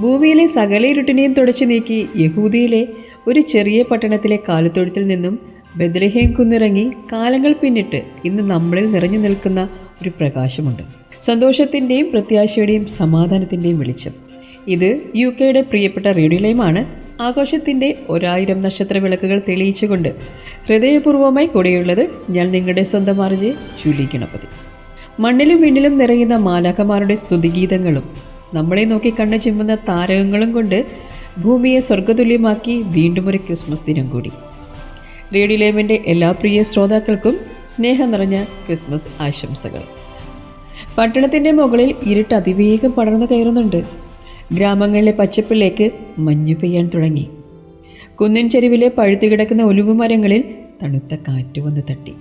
ഭൂമിയിലെ സകല ഇരുട്ടിനെയും തുടച്ചു നീക്കി യഹൂദിയിലെ ഒരു ചെറിയ പട്ടണത്തിലെ കാലുത്തൊഴുത്തിൽ നിന്നും ബദലഹേം കുന്നിറങ്ങി കാലങ്ങൾ പിന്നിട്ട് ഇന്ന് നമ്മളിൽ നിറഞ്ഞു നിൽക്കുന്ന ഒരു പ്രകാശമുണ്ട്. സന്തോഷത്തിന്റെയും പ്രത്യാശയുടെയും സമാധാനത്തിന്റെയും വെളിച്ചം. ഇത് യു കെയുടെ പ്രിയപ്പെട്ട റേഡിയോലയമാണ് ആഘോഷത്തിന്റെ ഒരായിരം നക്ഷത്ര വിളക്കുകൾ തെളിയിച്ചുകൊണ്ട് ഹൃദയപൂർവമായി കൂടെയുള്ളത് ഞാൻ നിങ്ങളുടെ സ്വന്തം ജൂലി ഗണപതി മണ്ണിലും വിണ്ണിലും നിറയുന്ന മാലാഖമാരുടെ സ്തുതിഗീതങ്ങളും നമ്മളെ നോക്കി കണ്ണു ചിമ്മുന്ന താരകങ്ങളും കൊണ്ട് ഭൂമിയെ സ്വർഗതുല്യമാക്കി വീണ്ടും ഒരു ക്രിസ്മസ് ദിനം കൂടി. റേഡിയോ ലേമിന്റെ എല്ലാ പ്രിയ ശ്രോതാക്കൾക്കും സ്നേഹം നിറഞ്ഞ ക്രിസ്മസ് ആശംസകൾ. പട്ടണത്തിന്റെ മുകളിൽ ഇരുട്ട് അതിവേഗം പടർന്നു കയറുന്നുണ്ട്. ഗ്രാമങ്ങളിലെ പച്ചപ്പിലേക്ക് മഞ്ഞു പെയ്യാൻ തുടങ്ങി. കുന്നിൻ ചെരുവിലെ പഴുത്തു കിടക്കുന്ന ഒലിവുമരങ്ങളിൽ തണുത്ത കാറ്റ് വന്ന് തട്ടി.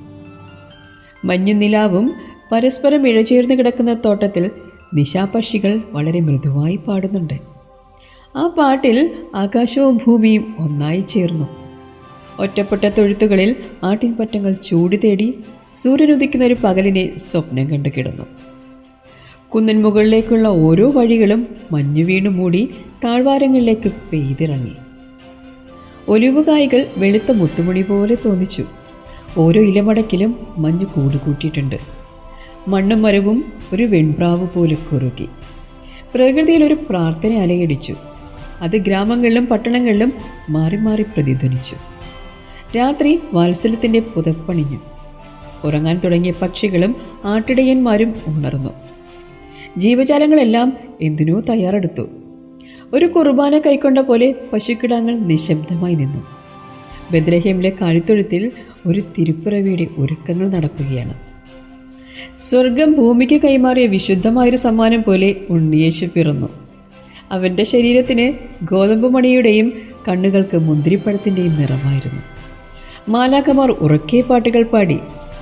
മഞ്ഞുനിലാവും പരസ്പരം ഇഴചേർന്ന് കിടക്കുന്ന തോട്ടത്തിൽ നിശാപക്ഷികൾ വളരെ മൃദുവായി പാടുന്നുണ്ട്. ആ പാട്ടിൽ ആകാശവും ഭൂമിയും ഒന്നായി ചേർന്നു. ഒറ്റപ്പെട്ട തൊഴുത്തുകളിൽ ആട്ടിൻപറ്റങ്ങൾ ചൂടി തേടി സൂര്യനുദിക്കുന്ന ഒരു പകലിനെ സ്വപ്നം കണ്ടു കിടന്നു. കുന്നിൻ മുകളിലേക്കുള്ള ഓരോ വഴികളും മഞ്ഞു വീണു മൂടി താഴ്വാരങ്ങളിലേക്ക് പെയ്തിറങ്ങി. ഒലിവുകായ്കൾ വെളുത്ത മുത്തുമണി പോലെ തോന്നിച്ചു. ഓരോ ഇലമടക്കിലും മഞ്ഞ് കൂടുകൂട്ടിയിട്ടുണ്ട്. മണ്ണും മരവും ഒരു വെൺപ്രാവ് പോലെ കുറുകി. പ്രകൃതിയിൽ ഒരു പ്രാർത്ഥന അലയടിച്ചു. അത് ഗ്രാമങ്ങളിലും പട്ടണങ്ങളിലും മാറി മാറി പ്രതിധ്വനിച്ചു. രാത്രി വാത്സല്യത്തിന്റെ പുതപ്പണിഞ്ഞു. ഉറങ്ങാൻ തുടങ്ങിയ പക്ഷികളും ആട്ടിടയന്മാരും ഉണർന്നു. ജീവജാലങ്ങളെല്ലാം എന്തിനോ തയ്യാറെടുത്തു. ഒരു കുർബാന കൈക്കൊണ്ട പോലെ പശുക്കിടാങ്ങൾ നിശബ്ദമായി നിന്നു. ബദ്രഹീമിലെ കാഴിത്തൊഴുത്തിൽ ഒരു തിരുപ്പിറവിയുടെ ഒരുക്കങ്ങൾ നടക്കുകയാണ്. സ്വർഗം ഭൂമിക്ക് കൈമാറിയ വിശുദ്ധമായൊരു സമ്മാനം പോലെ ഉണ്ണിയേശു പിറന്നു. അവന്റെ ശരീരത്തിന് ഗോതമ്പ് മണിയുടെയും കണ്ണുകൾക്ക് മുന്തിരിപ്പഴത്തിന്റെയും നിറമായിരുന്നു. മാലാക്കമാർ ഉറക്കെ പാട്ടുകൾ പാടി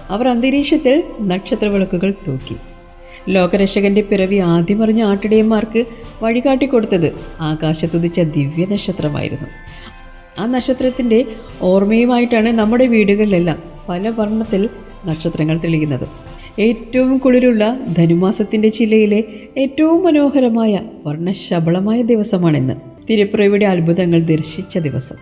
അവർ അന്തരീക്ഷത്തിൽ നക്ഷത്രവിളക്കുകൾ തൂക്കി. ലോകരക്ഷകന്റെ പിറവി ആദ്യമറിഞ്ഞ ആട്ടിടയന്മാർക്ക് വഴികാട്ടിക്കൊടുത്തത് ആകാശത്തുദിച്ച ദിവ്യ നക്ഷത്രമായിരുന്നു ആ നക്ഷത്രത്തിന്റെ ഓർമ്മയുമായിട്ടാണ് നമ്മുടെ വീടുകളിലെല്ലാം പല വർണത്തിൽ നക്ഷത്രങ്ങൾ തെളിയുന്നത്. ഏറ്റവും കുളിരുള്ള ധനുമാസത്തിന്റെ ചില്ലയിലെ ഏറ്റവും മനോഹരമായ വർണശബളമായ ദിവസമാണിന്ന്. തിരുപ്പുറയുടെ അത്ഭുതങ്ങൾ ദർശിച്ച ദിവസം.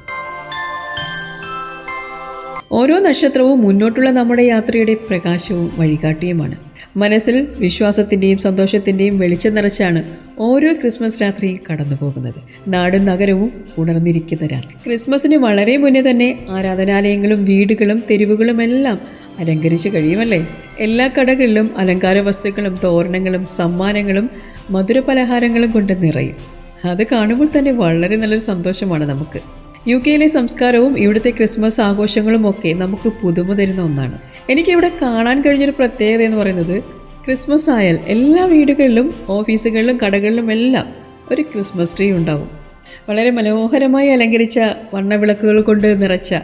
ഓരോ നക്ഷത്രവും മുന്നോട്ടുള്ള നമ്മുടെ യാത്രയുടെ പ്രകാശവും വഴികാട്ടിയുമാണ്. മനസ്സിൽ വിശ്വാസത്തിന്റെയും സന്തോഷത്തിന്റെയും വെളിച്ചം നിറച്ചാണ് ഓരോ ക്രിസ്മസ് രാത്രിയും കടന്നു പോകുന്നത് നാടും നഗരവും ഉണർന്നിരിക്കുന്ന രാത്രി. ക്രിസ്മസിന് വളരെ മുന്നേ തന്നെ ആരാധനാലയങ്ങളും വീടുകളും തെരുവുകളും എല്ലാം അലങ്കരിച്ച് കഴിയുമല്ലേ? എല്ലാ കടകളിലും അലങ്കാര വസ്തുക്കളും തോരണങ്ങളും സമ്മാനങ്ങളും മധുര പലഹാരങ്ങളും കൊണ്ട് നിറയും. അത് കാണുമ്പോൾ തന്നെ വളരെ നല്ലൊരു സന്തോഷമാണ് നമുക്ക്. യു കെയിലെ സംസ്കാരവും ഇവിടുത്തെ ക്രിസ്മസ് ആഘോഷങ്ങളും ഒക്കെ നമുക്ക് പുതുമ തരുന്ന ഒന്നാണ്. എനിക്കിവിടെ കാണാൻ കഴിഞ്ഞൊരു പ്രത്യേകത എന്ന് പറയുന്നത് ക്രിസ്മസ് ആയാൽ എല്ലാ വീടുകളിലും ഓഫീസുകളിലും കടകളിലും എല്ലാം ഒരു ക്രിസ്മസ് ട്രീ ഉണ്ടാവും. വളരെ മനോഹരമായി അലങ്കരിച്ച വർണവിളക്കുകൾ കൊണ്ട് നിറച്ച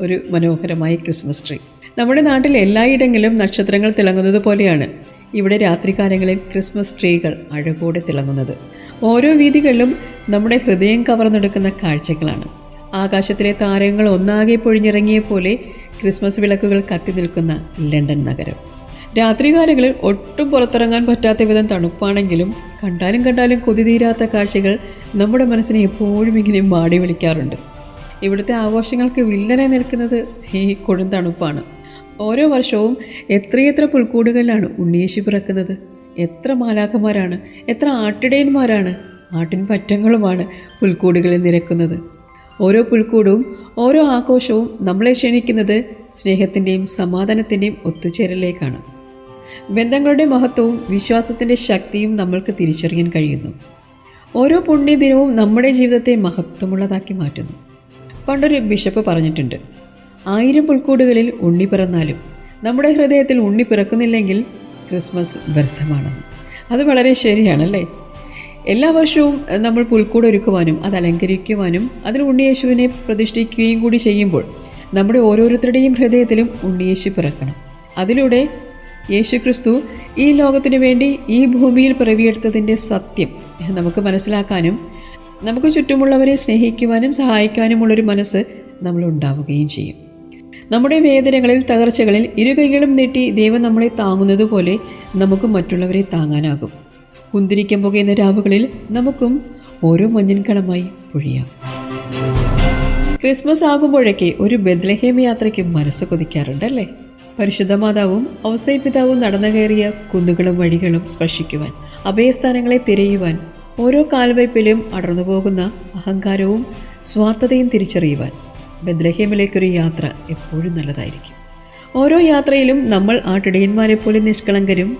ഒരു മനോഹരമായ ക്രിസ്മസ് ട്രീ. നമ്മുടെ നാട്ടിൽ എല്ലായിടങ്ങളിലും നക്ഷത്രങ്ങൾ തിളങ്ങുന്നത് പോലെയാണ്. ഇവിടെ രാത്രികാലങ്ങളിൽ ക്രിസ്മസ് ട്രീകൾ അഴകോടെ തിളങ്ങുന്നത്. ഓരോ വീതികളിലും നമ്മുടെ ഹൃദയം കവർന്നെടുക്കുന്ന കാഴ്ചകളാണ്. ആകാശത്തിലെ താരങ്ങൾ ഒന്നാകെ പൊഴിഞ്ഞിറങ്ങിയ പോലെ ക്രിസ്മസ് വിളക്കുകൾ കത്തി നിൽക്കുന്ന ലണ്ടൻ നഗരം. രാത്രികാലങ്ങളിൽ ഒട്ടും പുറത്തിറങ്ങാൻ പറ്റാത്ത വിധം തണുപ്പാണെങ്കിലും കണ്ടാലും കണ്ടാലും കൊതി തീരാത്ത കാഴ്ചകൾ നമ്മുടെ മനസ്സിനെ എപ്പോഴും ഇങ്ങനെ മാടി വിളിക്കാറുണ്ട്. ഇവിടുത്തെ ആഘോഷങ്ങൾക്ക് വില്ലനായി നിൽക്കുന്നത് ഈ കൊടും തണുപ്പാണ്. ഓരോ വർഷവും എത്രയെത്ര പുൽക്കൂടുകളിലാണ് ഉണ്ണിയേശു പിറക്കുന്നത്. എത്ര മാലാഖമാരാണ് എത്ര ആട്ടിടയന്മാരാണ് ആട്ടിൻ പറ്റങ്ങളുമാണ് പുൽക്കൂടുകളിൽ നിരക്കുന്നത്. ഓരോ പുൽക്കൂടും ഓരോ ആഘോഷവും നമ്മളെ ക്ഷണിക്കുന്നത് സ്നേഹത്തിന്റെയും സമാധാനത്തിന്റെയും ഒത്തുചേരലിലേക്കാണ്. ബന്ധങ്ങളുടെ മഹത്വവും വിശ്വാസത്തിന്റെ ശക്തിയും നമ്മൾക്ക് തിരിച്ചറിയാൻ കഴിയുന്നു. ഓരോ പുണ്യദിനവും നമ്മുടെ ജീവിതത്തെ മഹത്വമുള്ളതാക്കി മാറ്റുന്നു. പണ്ടൊരു ബിഷപ്പ് പറഞ്ഞിട്ടുണ്ട് ആയിരം പുൽക്കൂടുകളിൽ ഉണ്ണി പിറന്നാലും നമ്മുടെ ഹൃദയത്തിൽ ഉണ്ണി പിറക്കുന്നില്ലെങ്കിൽ ക്രിസ്മസ് വ്യർത്ഥമാണ്. അത് വളരെ ശരിയാണല്ലേ? എല്ലാ വർഷവും നമ്മൾ പുൽക്കൂട് ഒരുക്കുവാനും അത് അലങ്കരിക്കുവാനും അതിൽ ഉണ്ണിയേശുവിനെ പ്രതിഷ്ഠിക്കുകയും കൂടി ചെയ്യുമ്പോൾ നമ്മുടെ ഓരോരുത്തരുടെയും ഹൃദയത്തിലും ഉണ്ണിയേശു പിറക്കണം. അതിലൂടെ യേശു ക്രിസ്തു ഈ ലോകത്തിനു വേണ്ടി ഈ ഭൂമിയിൽ പിറവിയെടുത്തതിന്റെ സത്യം നമുക്ക് മനസ്സിലാക്കാനും നമുക്ക് ചുറ്റുമുള്ളവരെ സ്നേഹിക്കുവാനും സഹായിക്കാനുമുള്ളൊരു മനസ്സ് നമ്മൾ ഉണ്ടാവുകയും ചെയ്യും. നമ്മുടെ വേദനകളിൽ തകർച്ചകളിൽ ഇരുകൈകളും നീട്ടി ദൈവം നമ്മളെ താങ്ങുന്നത് പോലെ നമുക്ക് മറ്റുള്ളവരെ താങ്ങാനാകും. കുന്തിരിക്കം പുകയുന്ന രാവുകളിൽ നമുക്കും ഓരോ മഞ്ഞൻകളമായി പൊഴിയാം. ക്രിസ്മസ് ആകുമ്പോഴൊക്കെ ഒരു ബദ്ലഹേം യാത്രയ്ക്ക് മനസ്സ് കൊതിക്കാറുണ്ടല്ലേ? പരിശുദ്ധ മാതാവും ഔസൈ പിതാവും നടന്നു കയറിയ കുന്നുകളും വഴികളും സ്പർശിക്കുവാൻ അഭയസ്ഥാനങ്ങളെ തിരയുവാൻ ഓരോ കാൽവയ്പിലും അടർന്നു പോകുന്ന അഹങ്കാരവും സ്വാർത്ഥതയും തിരിച്ചറിയുവാൻ ബദ്ലഹേമിലേക്കൊരു യാത്ര എപ്പോഴും നല്ലതായിരിക്കും. ഓരോ യാത്രയിലും നമ്മൾ ആ ടിടയന്മാരെ പോലെ നിഷ്കളങ്കരും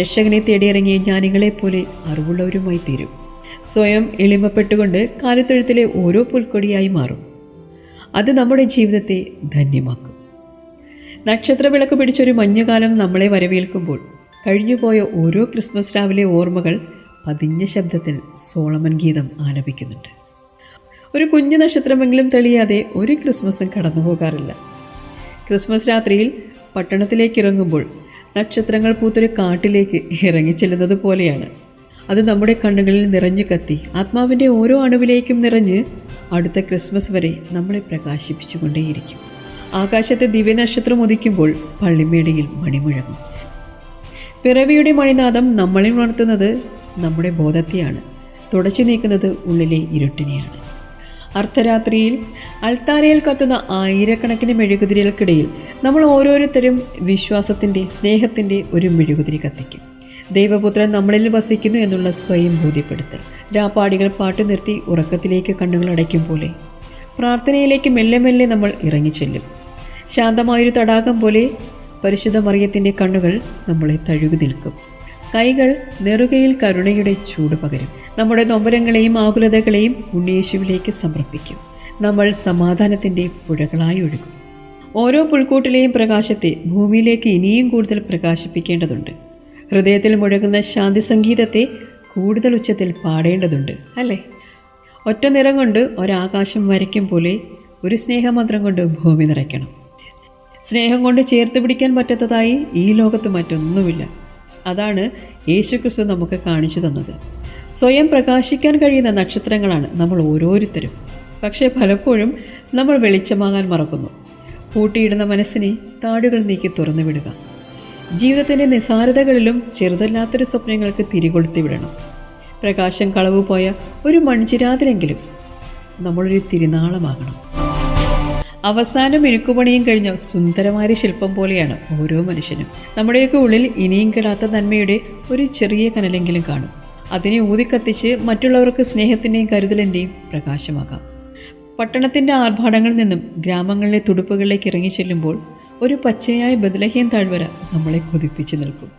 രക്ഷകനെ തേടിയിറങ്ങിയ ജ്ഞാനികളെപ്പോലെ അറിവുള്ളവരുമായി തീരും. സ്വയം എളിമപ്പെട്ടുകൊണ്ട് കാലത്തൊഴുത്തിലെ ഓരോ പുൽക്കൊടിയായി മാറും. അത് നമ്മുടെ ജീവിതത്തെ ധന്യമാക്കും. നക്ഷത്ര വിളക്ക് പിടിച്ചൊരു മഞ്ഞുകാലം നമ്മളെ വരവേൽക്കുമ്പോൾ കഴിഞ്ഞുപോയ ഓരോ ക്രിസ്മസ് രാവിലെ ഓർമ്മകൾ പതിഞ്ഞ ശബ്ദത്തിൽ സോളമൻ ഗീതം ആലപിക്കുന്നുണ്ട്. ഒരു കുഞ്ഞു നക്ഷത്രമെങ്കിലും തെളിയാതെ ഒരു ക്രിസ്മസും കടന്നു പോകാറില്ല. ക്രിസ്മസ് രാത്രിയിൽ പട്ടണത്തിലേക്ക് ഇറങ്ങുമ്പോൾ നക്ഷത്രങ്ങൾ പൂത്തൊരു കാട്ടിലേക്ക് ഇറങ്ങിച്ചെല്ലുന്നത് പോലെയാണ്. അത് നമ്മുടെ കണ്ണുകളിൽ നിറഞ്ഞു കത്തി ആത്മാവിന്റെ ഓരോ അണുവിലേക്കും നിറഞ്ഞ് അടുത്ത ക്രിസ്മസ് വരെ നമ്മളെ പ്രകാശിപ്പിച്ചുകൊണ്ടേയിരിക്കും. ആകാശത്തെ ദിവ്യനക്ഷത്രം ഉദിക്കുമ്പോൾ പള്ളിമേടയിൽ മണിമുഴങ്ങും. പിറവിയുടെ മണിനാഥം നമ്മളിൽ ഉണർത്തുന്നത് നമ്മുടെ ബോധത്തെയാണ്. തുടച്ചു നീക്കുന്നത് ഉള്ളിലെ ഇരുട്ടിനെയാണ്. അർദ്ധരാത്രിയിൽ അൾത്താരയിൽ കത്തുന്ന ആയിരക്കണക്കിന് മെഴുകുതിരികൾക്കിടയിൽ നമ്മൾ ഓരോരുത്തരും വിശ്വാസത്തിന്റെ സ്നേഹത്തിന്റെ ഒരു മെഴുകുതിരി കത്തിക്കും. ദൈവപുത്രൻ നമ്മളിൽ വസിക്കുന്നു എന്നുള്ള സ്വയം ബോധ്യപ്പെടുത്തൽ. രാപ്പാടികൾ പാട്ട് നിർത്തി ഉറക്കത്തിലേക്ക് കണ്ണുകൾ അടയ്ക്കും പോലെ പ്രാർത്ഥനയിലേക്ക് മെല്ലെ മെല്ലെ നമ്മൾ ഇറങ്ങിച്ചെല്ലും ശാന്തമായൊരു തടാകം പോലെ പരിശുദ്ധ മറിയത്തിന്റെ കണ്ണുകൾ നമ്മളെ തഴുകി നിൽക്കും. കൈകൾ നെറുകയിൽ കരുണയുടെ ചൂട് പകരും. നമ്മുടെ നൊമ്പരങ്ങളെയും ആകുലതകളെയും ഉണ്ണിയേശുവിലേക്ക് സമർപ്പിക്കും. നമ്മൾ സമാധാനത്തിന്റെ പുഴകളായി ഒഴുകും. ഓരോ പുൽക്കൂട്ടിലെയും പ്രകാശത്തെ ഭൂമിയിലേക്ക് ഇനിയും കൂടുതൽ പ്രകാശിപ്പിക്കേണ്ടതുണ്ട്. ഹൃദയത്തിൽ മുഴങ്ങുന്ന ശാന്തി സംഗീതത്തെ കൂടുതൽ ഉച്ചത്തിൽ പാടേണ്ടതുണ്ട് അല്ലേ? ഒറ്റ നിറം കൊണ്ട് ഒരാകാശം വരയ്ക്കും പോലെ ഒരു സ്നേഹമന്ത്രം കൊണ്ട് ഭൂമി നിറയ്ക്കണം. സ്നേഹം കൊണ്ട് ചേർത്ത് പിടിക്കാൻ പറ്റാത്തതായി ഈ ലോകത്ത് മറ്റൊന്നുമില്ല. അതാണ് യേശുക്രിസ്തു നമുക്ക് കാണിച്ചു തന്നത്. സ്വയം പ്രകാശിക്കാൻ കഴിയുന്ന നക്ഷത്രങ്ങളാണ് നമ്മൾ ഓരോരുത്തരും. പക്ഷേ പലപ്പോഴും നമ്മൾ വെളിച്ചമാകാൻ മറക്കുന്നു. പൂട്ടിയിടുന്ന മനസ്സിനെ താടുകൾ നീക്കി തുറന്നു വിടുക ജീവിതത്തിന്റെ നിസാരതകളിലും ചെറുതല്ലാത്തൊരു സ്വപ്നങ്ങൾക്ക് തിരികൊളുത്തി വിടണം. പ്രകാശം കളവ് പോയ ഒരു മൺചിരാതിലെങ്കിലും നമ്മളൊരു തിരുനാളമാകണം. അവസാനം മിനുക്കുപണിയും കഴിഞ്ഞ സുന്ദരമായ ശില്പം പോലെയാണ് ഓരോ മനുഷ്യനും. നമ്മുടെയൊക്കെ ഉള്ളിൽ ഇനിയും കിടാത്ത നന്മയുടെ ഒരു ചെറിയ കനലെങ്കിലും കാണും. അതിനെ ഊതിക്കത്തിച്ച് മറ്റുള്ളവർക്ക് സ്നേഹത്തിന്റെയും കരുതലിന്റെയും പ്രകാശമാകാം പട്ടണത്തിന്റെ ആർഭാടങ്ങളിൽ നിന്നും ഗ്രാമങ്ങളിലെ തുടുപ്പുകളിലേക്ക് ഇറങ്ങി ചെല്ലുമ്പോൾ ഒരു പച്ചയായ ബദലഹീൻ താഴ്വര നമ്മളെ കൊതിപ്പിച്ചു നിൽക്കും.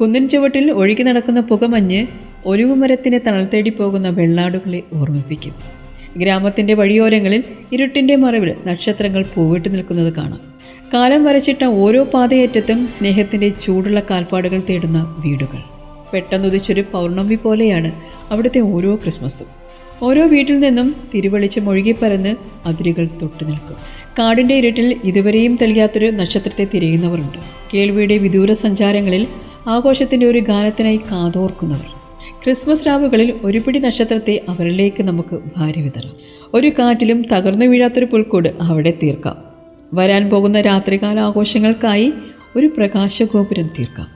കുന്നിൻ ചുവട്ടിൽ ഒഴുകി നടക്കുന്ന പുകമഞ്ഞ് ഒലിവുമരത്തിന്റെ തണൽ തേടി പോകുന്ന വെള്ളാടുകളെ ഓർമ്മിപ്പിക്കും. ഗ്രാമത്തിന്റെ വഴിയോരങ്ങളിൽ ഇരുട്ടിന്റെ മറവിൽ നക്ഷത്രങ്ങൾ പൂവിട്ട് നിൽക്കുന്നത് കാണാം. കാലം വരച്ചിട്ട ഓരോ പാതയേറ്റത്തും സ്നേഹത്തിന്റെ ചൂടുള്ള കാൽപ്പാടുകൾ തേടുന്ന വീടുകൾ. പെട്ടെന്നുദിച്ചൊരു പൗർണമി പോലെയാണ് അവിടുത്തെ ഓരോ ക്രിസ്മസും. ഓരോ വീട്ടിൽ നിന്നും തിരുവെളിച്ചം ഒഴുകിപ്പരന്ന് അതിരുകൾ തൊട്ടു നിൽക്കും. കാടിന്റെ ഇരുട്ടിൽ ഇതുവരെയും തെളിയാത്തൊരു നക്ഷത്രത്തെ തിരയുന്നവരുണ്ട്. കേൾവിയുടെ വിദൂര സഞ്ചാരങ്ങളിൽ ആഘോഷത്തിന്റെ ഒരു ഗാനത്തിനായി കാതോർക്കുന്നവർ. ക്രിസ്മസ് രാവുകളിൽ ഒരു പിടി നക്ഷത്രത്തെ അവരിലേക്ക് നമുക്ക് ഭാര്യ വിതറാം. ഒരു കാറ്റിലും തകർന്നു വീഴാത്തൊരു പുൽക്കൂട് അവിടെ തീർക്കാം. വരാൻ പോകുന്ന രാത്രികാല ആഘോഷങ്ങൾക്കായി ഒരു പ്രകാശഗോപുരം തീർക്കാം.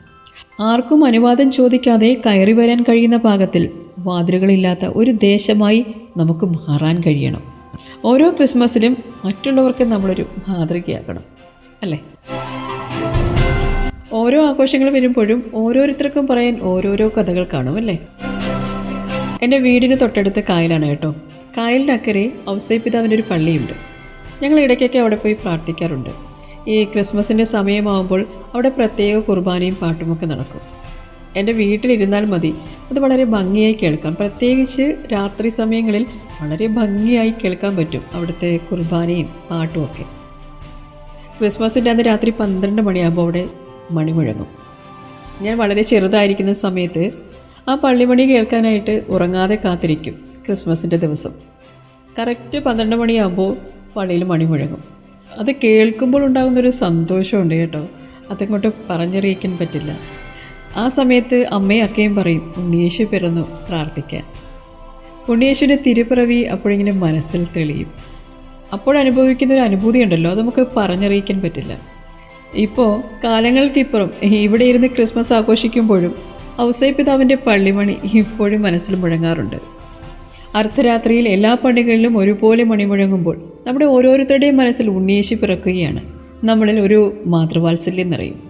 ആർക്കും അനുവാദം ചോദിക്കാതെ കയറി വരാൻ കഴിയുന്ന പാകത്തിൽ വാതിലുകളില്ലാത്ത ഒരു ദേശമായി നമുക്ക് മാറാൻ കഴിയണം. ഓരോ ക്രിസ്മസിലും മറ്റുള്ളവർക്ക് നമ്മളൊരു മാതൃകയാക്കണം അല്ലേ? ഓരോ ആഘോഷങ്ങൾ വരുമ്പോഴും ഓരോരുത്തർക്കും പറയാൻ ഓരോരോ കഥകൾ കാണും അല്ലേ? എന്റെ വീടിന് തൊട്ടടുത്ത് കായലാണ് കേട്ടോ. കായലിന്റെ അക്കരെ ഔസൈപിതാവിന്റെ ഒരു പള്ളിയുണ്ട്. ഞങ്ങൾ ഇടയ്ക്കൊക്കെ അവിടെ പോയി പ്രാർത്ഥിക്കാറുണ്ട്. ഈ ക്രിസ്മസിന്റെ സമയമാകുമ്പോൾ അവിടെ പ്രത്യേക കുർബാനയും പാട്ടുമൊക്കെ നടക്കും. എന്റെ വീട്ടിലിരുന്നാൽ മതി. അത് വളരെ ഭംഗിയായി കേൾക്കാം. പ്രത്യേകിച്ച് രാത്രി സമയങ്ങളിൽ വളരെ ഭംഗിയായി കേൾക്കാൻ പറ്റും അവിടുത്തെ കുർബാനയും പാട്ടുമൊക്കെ. ക്രിസ്മസിന്റെ അന്ന് രാത്രി പന്ത്രണ്ട് മണിയാകുമ്പോൾ അവിടെ മണി മുഴങ്ങും ഞാൻ വളരെ ചെറുതായിരിക്കുന്ന സമയത്ത് ആ പള്ളിമണി കേൾക്കാനായിട്ട് ഉറങ്ങാതെ കാത്തിരിക്കും ക്രിസ്മസിന്റെ ദിവസം. കറക്റ്റ് പന്ത്രണ്ട് മണിയാകുമ്പോൾ പള്ളിയിൽ മണിമുഴങ്ങും. അത് കേൾക്കുമ്പോൾ ഉണ്ടാകുന്നൊരു സന്തോഷമുണ്ട് കേട്ടോ. അതങ്ങോട്ട് പറഞ്ഞറിയിക്കാൻ പറ്റില്ല. ആ സമയത്ത് അമ്മയും അക്കയും പറയും ഉണ്ണിയേശു പിറന്നു പ്രാർത്ഥിക്കാൻ. ഉണ്ണിയേശുവിന്റെ തിരുപ്പിറവി അപ്പോഴിങ്ങനെ മനസ്സിൽ തെളിയും. അപ്പോൾ അനുഭവിക്കുന്ന ഒരു അനുഭൂതി ഉണ്ടല്ലോ അത് നമുക്ക് പറഞ്ഞറിയിക്കാൻ പറ്റില്ല. ഇപ്പോൾ കാലങ്ങൾക്കിപ്പുറം ഇവിടെ ഇരുന്ന് ക്രിസ്മസ് ആഘോഷിക്കുമ്പോഴും ഔസൈ പിതാവിന്റെ പള്ളിമണി ഇപ്പോഴും മനസ്സിൽ മുഴങ്ങാറുണ്ട്. അർദ്ധരാത്രിയിൽ എല്ലാ പള്ളികളിലും ഒരുപോലെ മണിമുഴങ്ങുമ്പോൾ നമ്മുടെ ഓരോരുത്തരുടെയും മനസ്സിൽ ഉണ്ണിയേശി പിറക്കുകയാണ്. നമ്മളിൽ ഒരു മാതൃവാത്സല്യം നിറയും.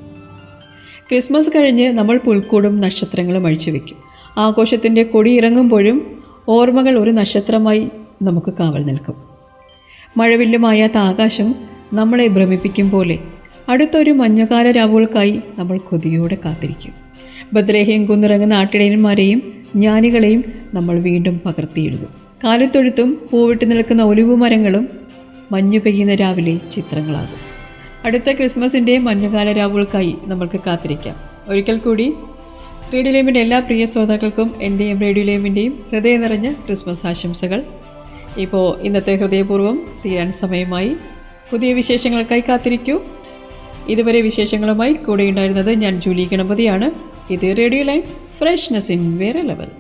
ക്രിസ്മസ് കഴിഞ്ഞ് നമ്മൾ പുൽക്കൂടും നക്ഷത്രങ്ങളും അഴിച്ചു വയ്ക്കും ആഘോഷത്തിന്റെ കൊടി ഇറങ്ങുമ്പോഴും ഓർമ്മകൾ ഒരു നക്ഷത്രമായി നമുക്ക് കാവൽ നിൽക്കും. മഴവില്ലുമായാത്ത ആകാശം നമ്മളെ ഭ്രമിപ്പിക്കും പോലെ അടുത്തൊരു മഞ്ഞുകാല രാവുകൾക്കായി നമ്മൾ കൊതിയോടെ കാത്തിരിക്കും. ബദ്രേഹയും കുന്നിറങ്ങുന്ന ആട്ടിടയന്മാരെയും ജ്ഞാനികളെയും നമ്മൾ വീണ്ടും പകർത്തിയെഴുതും കാലത്തൊഴുത്തും പൂവിട്ട് നിൽക്കുന്ന ഒലിവുമരങ്ങളും മഞ്ഞു പെയ്യുന്ന രാവിലെ ചിത്രങ്ങളാകും. അടുത്ത ക്രിസ്മസിന്റെ മഞ്ഞുകാല രാവുകൾക്കായി നമുക്ക് കാത്തിരിക്കാം. ഒരിക്കൽ കൂടി റേഡിയോ ലേമിന്റെ എല്ലാ പ്രിയ ശ്രോതാക്കൾക്കും എന്റെയും റേഡിയോ ലേമിന്റെയും ഹൃദയം നിറഞ്ഞ ക്രിസ്മസ് ആശംസകൾ. ഇപ്പോൾ ഇന്നത്തെ ഹൃദയപൂർവം തീരാൻ സമയമായി. പുതിയ വിശേഷങ്ങൾക്കായി കാത്തിരിക്കൂ. ഇതുവരെ വിശേഷങ്ങളുമായി കൂടെയുണ്ടായിരുന്നത് ഞാൻ ജൂലി ഗണപതിയാണ്. ഇത് റേഡിയോ ലൈൻ ഫ്രഷ്നസ് ഇൻ വേറെ ലെവൽ